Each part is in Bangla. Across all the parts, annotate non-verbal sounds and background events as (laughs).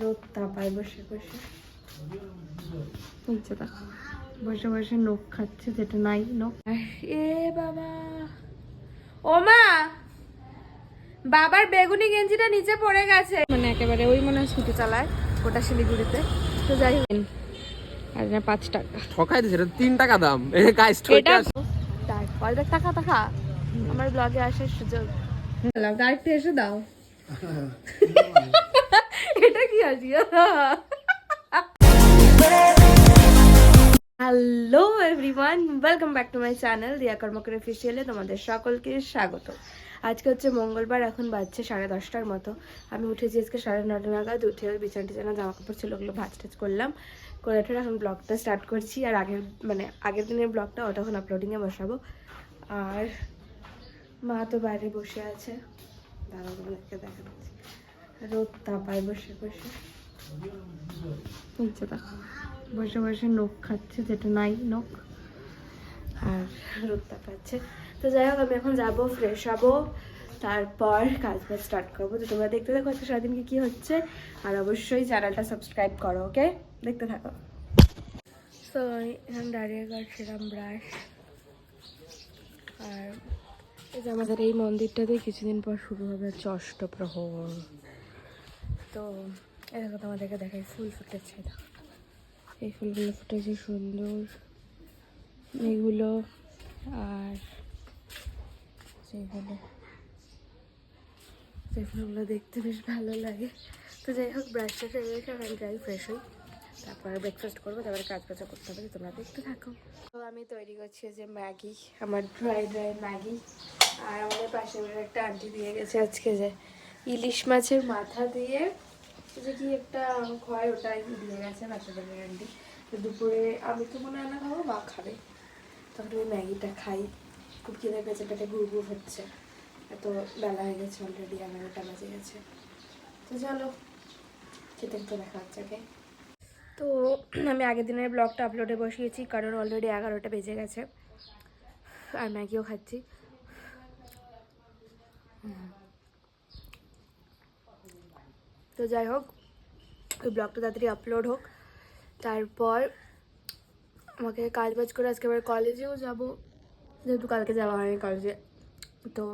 রোদ তাপায় বসে বসে। নিচে দেখো বসে বসে নখ খাচ্ছে যেটা নাই নখ। এ বাবা। ও মা! বাবার বেগুনি গেঞ্জিটা নিচে পড়ে গেছে। মানে একেবারে ওই মনে হয় স্কুটি চালায় ওটা শিলিগুড়িতে। তো যাই হোক আর না পাঁচ টাকা। ঠকাই দিছে এটা তিন টাকা দাম। এই গাইস তারপর দেখ টাকা টাকা আমার ব্লগে আসার সুযোগ। আরেকটু এসে দাও। (laughs) কি আছি? Hello everyone welcome back to my channel Riya Karmakar অফিসিয়ালে তোমাদের সকলকে স্বাগত। আজকে হচ্ছে মঙ্গলবার, এখন বাজছে সাড়ে দশটার মতো। আমি উঠেছি আজকে সাড়ে নটা নাগাদ, উঠে ওই বিছানা টিছানা জামা কাপড় ছিল ওগুলো ভাজ টাজ করলাম। করে ঠেলে এখন ব্লগটা স্টার্ট করছি। আর আগের মানে আগের দিনের ব্লগটা ওটা এখন আপলোডিংয়ে বসাবো। আর মা তো বাইরে বসে আছে। দাঁড়াবো দেখা দেখা রোদ তাপায় বসে বসে। নিচে বসে বসে নখ খাচ্ছে, যেটা নাই নখ। আর রোদ তাপাচ্ছে। তো যাই হোক, আমি এখন যাব ফ্রেশ হব। তারপর কাজ বাজ স্টার্ট করব। তো তোমরা দেখতে থাকো আজকে সারাদিন কি হচ্ছে। আর অবশ্যই চ্যানেলটা সাবস্ক্রাইব করো ওকে দেখতে থাকো। তো এখন দাঁড়িয়ে করছিলাম ব্রাশ আর এই যে আমাদের এই মন্দিরটাতে কিছুদিন পর শুরু হবে হচ্ছে অষ্টপ্রহর তো এরকম তোমাদেরকে দেখাই ফুল ফুটেছে এই ফুলগুলো ফুটেছে সুন্দর। এগুলো আর যেগুলো যে ফুলগুলো দেখতে বেশ ভালো লাগে। তো যাই হোক ব্রাশটা ফেলে রেখে আমি যাই ফ্রেশ হই। তারপরে ব্রেকফাস্ট করব, তারপরে কাজ বাজা করতে হবে, তোমরা দেখতে থাকো। তো আমি তৈরি করছি যে ম্যাগি, আমার ড্রাই ড্রাই ম্যাগি। আর আমাদের পাশে একটা আন্টি দিয়ে গেছে আজকে যে ইলিশ মাছের মাথা দিয়ে যে কি একটা হয় ওটাই দিয়ে গেছে বাচ্চাদের আন্টি তো দুপুরে আমি তো মনে হয় না খাব, মা খাবে। তখন ওই ম্যাগিটা খাই। খুব খিদে পেয়েছে, পেটে গুড় গুড় হচ্ছে। এত বেলা হয়ে গেছে অলরেডি এগারোটা বাজে গেছে। তো চলো, খেতে খেতে দেখা হচ্ছে ওকে তো আমি আগের দিনের ব্লগটা আপলোডে বসিয়েছি, কারণ অলরেডি এগারোটা বেজে গেছে। আর ম্যাগিও খাচ্ছি। হুম। তো যাই হোক, ওই ব্লগটা তাড়াতাড়ি আপলোড হোক। তারপর আমাকে কাজ বাজ করে আজকে আবার কলেজেও যাব। যেহেতু কালকে যাওয়া হয়নি কলেজে তো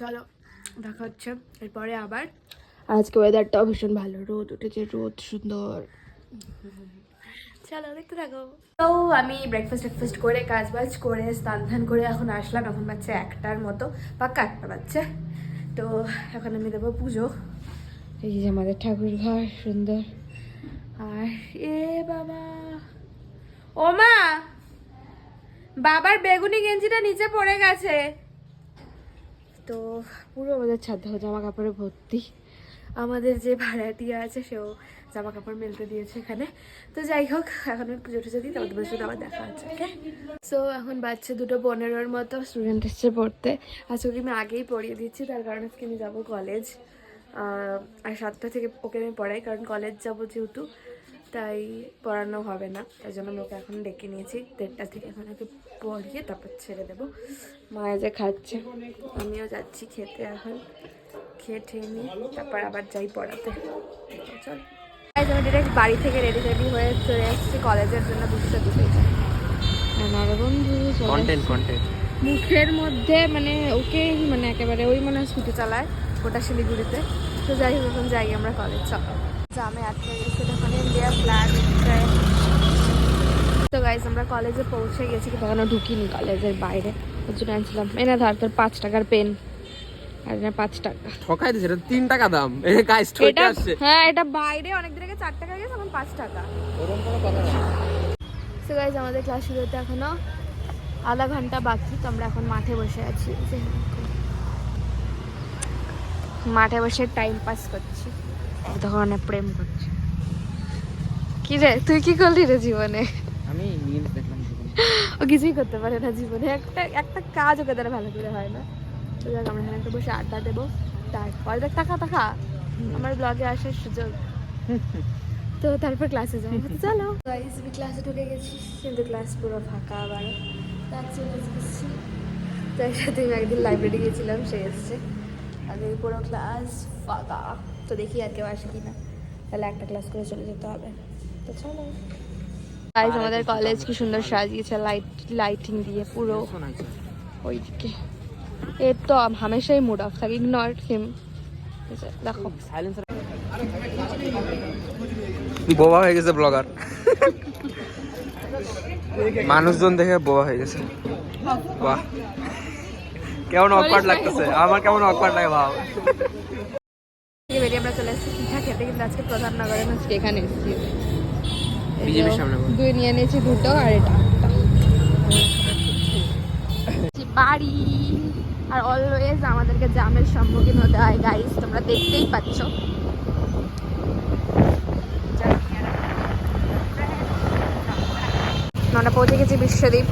চলো, দেখা হচ্ছে। এরপরে আবার আজকে ওয়েদারটাও ভীষণ ভালো। রোদ উঠেছে, রোদ সুন্দর। চলো, দেখতে থাকো। তো আমি ব্রেকফাস্ট ব্রেকফাস্ট করে, কাজ বাজ করে, স্নান ধান করে এখন আসলাম। এখন বাচ্চা একটার মতো, পাক্কা একটা বাচ্চা তো এখন আমি দেবো পুজো। এই যে আমাদের ঠাকুর ঘর, সুন্দর। আর এ বাবা। ও মা! বাবার বেগুনি গেঞ্জিটা নিচে পড়ে গেছে। তো পুরো আমাদের ছাদ জামা কাপড়ে ভর্তি। আমাদের যে ভাড়াটিয়া আছে, সেও জামা কাপড় মেলতে দিয়েছে এখানে। তো যাই হোক, এখন আমি পুজো টুজো দিই তোমার সাথে আবার দেখা হচ্ছে, ওকে? সো এখন বাচ্চা দুটো পনেরোর মতো স্টুডেন্ট এসছে পড়তে। আজকে আমি আগেই পড়িয়ে দিচ্ছি, তার কারণ আজকে আমি যাব কলেজ আর সাতটা থেকে ওকে আমি পড়াই কারণ কলেজ যাব যেহেতু তাই পড়ানো হবে না। তাই জন্য আমি ওকে এখন ডেকে নিয়েছি। দেড়টা থেকে এখন ওকে পড়িয়ে তারপর ছেড়ে দেবো। মায়া যে খাচ্ছে আমিও যাচ্ছি খেতে এখন। খেয়ে ঠেয়ে নিই তারপর আবার যাই পড়াতে। চল। Guys, আমি ডিরেক্ট বাড়ি থেকে রেডি রেডি হয়ে চলে এসেছি। কলেজের জন্য বুঝতে বুঝেছি আমার বন্ধু চলে কন্টেন্ট কন্টেন্ট মুখের মধ্যে মানে ওকে মানে একেবারে ওই মানে স্কুটি চালায়। ওটা শিলিগুড়িতে তো যাই হোক এখন যাই আমরা কলেজ চলো। জামে আটকে গেছি তখন ইন্ডিয়া তো গাইজ আমরা কলেজে পৌঁছে গেছি কিন্তু এখনও ঢুকিনি কলেজের বাইরে। ওর জন্য আনছিলাম। এনে ধর তোর পাঁচ টাকার পেন আর না পাঁচ টাকা। ঠকাই দিছে এটা তিন টাকা দাম। এই গাইস ঠকে এটা আসছে। হ্যাঁ এটা বাইরে আগে চার টাকা গেছে এখন পাঁচ টাকা। ওরকম কোনো কথা না। সো গাইজ আমাদের ক্লাস শুরু হতে এখনও আধা ঘণ্টা বাকি তো আমরা এখন মাঠে বসে আছি। মাঠে বসে টাইম পাস করছি। তখন অনেক প্রেম করছি। কি রে তুই কি করলি রে জীবনে? আমি দেখলাম ও কিছুই করতে পারে না জীবনে। একটা একটা কাজ ওকে দ্বারা ভালো করে হয় না। তো যাক আমরা এখানে একটু বসে আড্ডা দেবো। তারপর দেখ টাকা টাকা আমার ব্লগে আসার সুযোগ। তো তারপর ক্লাসে যাব। তো চলো। গাইস আমি ক্লাসে ঢুকে গেছি কিন্তু ক্লাস পুরো ফাঁকা আবার। তার চলে এসেছি তার সাথে আমি একদিন লাইব্রেরি গেছিলাম সে এসছে। আর এই পুরো ক্লাস ফাঁকা। তো দেখি আর কেউ আসে কি না তাহলে একটা ক্লাস করে চলে যেতে হবে। তো চলো। গাইজ আমাদের কলেজ কি সুন্দর সাজিয়েছে লাইট লাইটিং দিয়ে পুরো। ওইদিকে। এর তো হামেশাই মুড অফ থাকে ইগনোর হিম দেখো। সাইলেন্সার বোবা হয়ে গেছে ব্লগার মানুষজন দেখে বোবা হয়ে গেছে। বাহ। কেমন অকওয়ার্ড লাগতেছে? আমার কেমন অকওয়ার্ড লাগে ভাব। বেরিয়ে আমরা চলে এসেছি পিঠা খেতে কিন্তু আজকে প্রধান নগরে আজকে এখানে এসেছি। এই যে BJP র সামনে দুই নিয়ে নিয়েছি দুটো আর এটা (laughs) বাড়ি আর অলওয়েজ আমাদেরকে জামের সম্মুখীন হতে হয় গাইস তোমরা দেখতেই পাচ্ছ। আমরা পৌঁছে গেছি বিশ্বদ্বীপ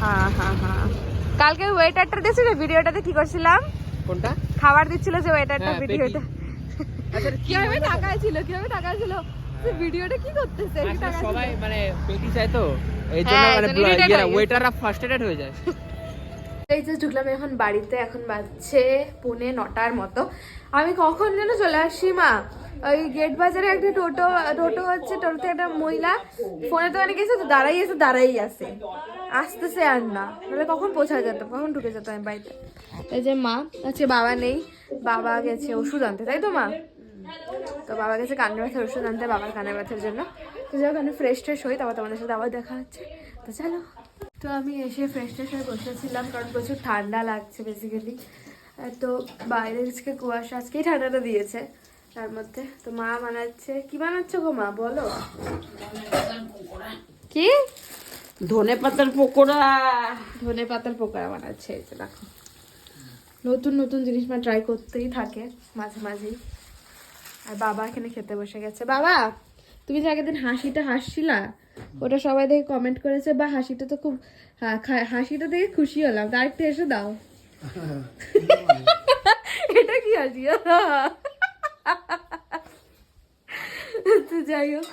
হ্যাঁ হ্যাঁ হ্যাঁ কালকে ওয়েটারটা দিয়েছিল ভিডিওটাতে কি করছিলাম? কোনটা? খাবার দিচ্ছিল যে ওয়েটারটা হ্যাঁ, ভিডিওটা আচ্ছা কীভাবে টাকা ছিল কীভাবে টাকা ছিল? ভিডিওটা কি করতেছে? সবাই মানে পেটি চায় তো। এই জন্য হ্যাঁ, মানে ওয়েটাররা ফার্স্টেড হয়ে যায়। ঢুকলাম, এখন বাড়িতে, এখন বাজছে পুনে নটার মতো। আমি কখন যেন চলে আসি মা? ওই গেট বাজারে একটা টোটো টোটো হচ্ছে টোটোতে একটা মহিলা। ফোনে তো অনেক গেছে, তো দাঁড়াই আছে দাঁড়াই আছে। আসতেছে আর না। তাহলে কখন পৌঁছা যেত, কখন ঢুকে যেত আমি বাড়িতে? এই যে মা, আজকে বাবা নেই, বাবা গেছে ওষুধ আনতে, তাই তো মা? তো বাবা গেছে কানের ব্যথার ওষুধ আনতে, বাবার কানের ব্যথার জন্য। তো যাই আমি ফ্রেশ ট্রেশ হই, তারপর তোমাদের সাথে আবার দেখা হচ্ছে। তো চলো। তো আমি এসে ফ্রেশ ট্রেশ হয়ে বসেছিলাম কারণ প্রচুর ঠান্ডা লাগছে বেসিক্যালি তো বাইরে আজকে কুয়াশা আজকেই ঠান্ডাটা দিয়েছে তার মধ্যে। তো মা বানাচ্ছে কি বানাচ্ছ গো মা বলো? কি? ধনে পাতার পকোড়া। ধনে পাতার পোকড়া বানাচ্ছে এই যে দেখো। নতুন নতুন জিনিস মা ট্রাই করতেই থাকে মাঝে মাঝেই। আর বাবা এখানে খেতে বসে গেছে। বাবা তুমি যে আগের দিন হাসিটা হাসছিলা? ওটা সবাই দেখে কমেন্ট করেছে বা হাসিটা তো খুব হাসিটা দেখে খুশি হলাম। তার একটু এসে দাও। এটা কি হাসি? তো যাই হোক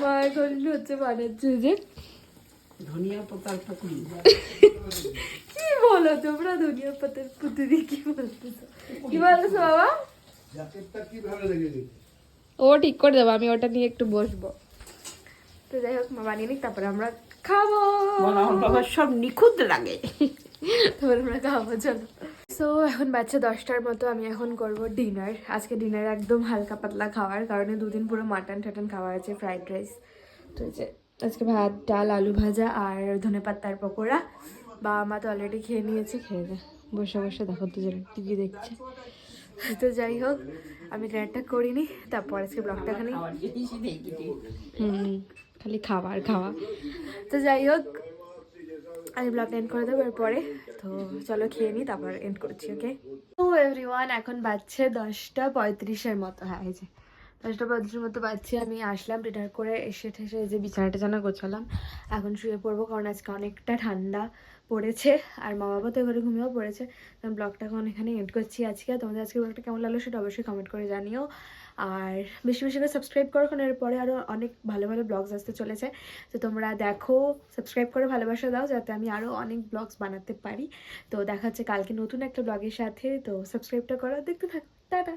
মা এখন হচ্ছে বানাচ্ছে যে ধনিয়া পাতার পকোড়ি কি বলো তোমরা দুনিয়া পাতার পুতুরি কি বলতেছো? কি বলতেছো বাবা? ও ঠিক করে দেবো আমি ওটা নিয়ে একটু বসবো। তো যাই হোক মা বানিয়ে নিক তারপরে আমরা খাব। বাবার সব নিখুঁত লাগে। তারপরে আমরা খাব চলো। সো এখন বাচ্চা দশটার মতো আমি এখন করব ডিনার আজকে ডিনার একদম হালকা পাতলা খাওয়ার কারণে দুদিন পুরো মাটন টাটন খাওয়া আছে ফ্রাইড রাইস তো যে আজকে ভাত ডাল আলু ভাজা আর ধনে পাতার পকোড়া। বাবা মা তো অলরেডি খেয়ে নিয়েছে খেয়ে দে বসে বসে দেখো দুজন টিভি দেখছে। তো যাই হোক আমি ডিনারটা করিনি তারপর আজকে ব্লগটা দেখি। হুম। খালি খাবার, খাওয়া। তো যাই হোক, আমি ব্লগটা এন্ড করে দেবো এরপরে। তো চলো খেয়ে নিই তারপর এন্ড করছি ওকে তো এভরিওয়ান এখন বাজছে দশটা পঁয়ত্রিশের মতো। হ্যাঁ এই যে দশটা পঁয়ত্রিশের মতো বাজছে, আমি আসলাম ডিনার করে এসে ঠেসে যে বিছানাটা জানা গোছালাম। এখন শুয়ে পড়ব, কারণ আজকে অনেকটা ঠান্ডা পড়েছে, আর মা বাবা তো এবারে ঘুমিয়েও পড়েছে। ব্লগটা এখন এখানে এন্ড করছি আজকে। তোমাদের আজকে ব্লগটা কেমন লাগল সেটা অবশ্যই কমেন্ট করে জানিও। আর বেশি বেশি করে সাবস্ক্রাইব করো, কারণ এরপরে আরও অনেক ভালো ভালো ব্লগস আসতে চলেছে। তো তোমরা দেখো সাবস্ক্রাইব করে, ভালোবাসা দাও, যাতে আমি আরও অনেক ব্লগস বানাতে পারি। তো দেখা হচ্ছে কালকে নতুন একটা ব্লগের সাথে। তো সাবস্ক্রাইবটা করো। দেখতে থাক। টাটা!